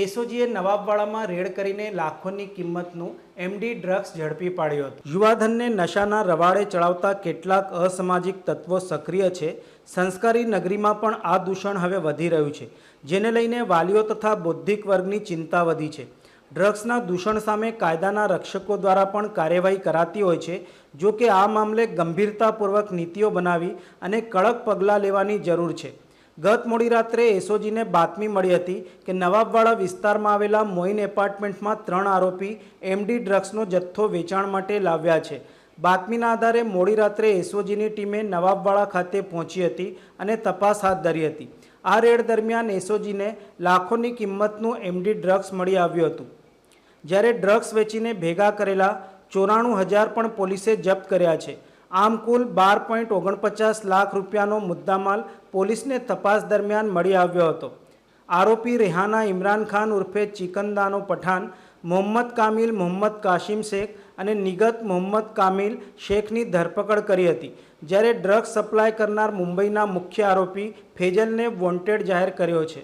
એસઓજીએ નવાબવાડામાં red કરીને લાખોની કિંમતનું એમડી ડ્રગ્સ ઝડપી પાડ્યો હતો. યુવાધનને નશાના રવાડે ચડાવતા કેટલાક અસામાજિક તત્વો સક્રિય છે. સંસ્કારી નગરીમાં પણ આ દૂષણ હવે વધી રહ્યું છે, જેને લઈને વાલીઓ તથા બૌદ્ધિક વર્ગની ચિંતા વધી છે. ડ્રગ્સના દૂષણ સામે કાયદાના રક્ષકો દ્વારા પણ કાર્યવાહી કરાતી હોય છે જો કે આ મામલે ગંભીરતાપૂર્વક નીતિઓ બનાવી અને કડક પગલાં લેવાની જરૂર છે. ગત મોડી રાત્રે એસઓજીને બાતમી મળી હતી કે નવાબવાડા વિસ્તારમાં આવેલા મોઇન એપાર્ટમેન્ટમાં ત્રણ આરોપી એમડી ડ્રગ્સનો જથ્થો વેચાણ માટે લાવ્યા છે. બાતમીના આધારે મોડી રાત્રે એસઓજીની ટીમે નવાબવાડા ખાતે પહોંચી હતી અને તપાસ હાથ ધરી હતી. આ રેડ દરમિયાન એસઓજીને લાખોની કિંમતનું એમડી ડ્રગ્સ મળી આવ્યું હતું. જ્યારે ડ્રગ્સ વેચીને ભેગા કરેલા ચોરાણું હજાર પણ પોલીસે જપ્ત કર્યા છે. આમ કુલ બાર પોઈન્ટ ઓગણપચાસ લાખ રૂપિયાનો મુદ્દામાલ પોલીસને તપાસ દરમિયાન મળી આવ્યો હતો. આરોપી રેહાના ઇમરાન ખાન ઉર્ફે ચિકનદાનો પઠાન, મોહમ્મદ કામિલ મોહમ્મદ કાશિમ શેખ અને નિગત મોહમ્મદ કામિલ શેખની ધરપકડ કરી હતી, જ્યારે ડ્રગ્સ સપ્લાય કરનાર મુંબઈના મુખ્ય આરોપી ફેજલને વોન્ટેડ જાહેર કર્યો છે.